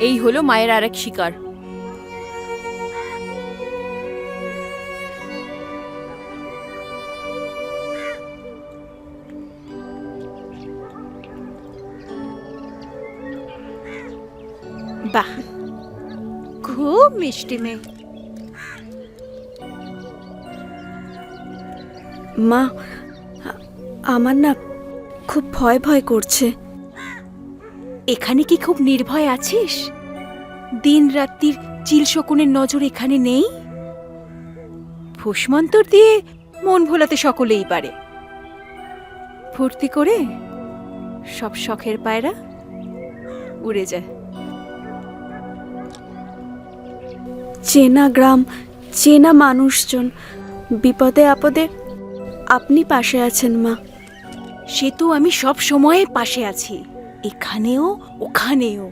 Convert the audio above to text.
এই হলো মায়ের আর এক শিকার খুব মিষ্টি মেয়ে। মা, আমার না খুব ভয় ভয় করছে। এখানে কি খুব নির্ভয় আছিস? দিন রাত্রির চিল শকুনের নজর এখানে নেই? ফুসমন্তর দিয়ে মন ভোলাতে সকলেই পারে। ফুর্তি করে সব শখের পায়রা উড়ে যায়। চেনা গ্রাম, চেনা মানুষজন, বিপদে আপদে আপনি পাশে আছেন মা। সে তো আমি সব সময় পাশে আছি। এখানেও ওখানেও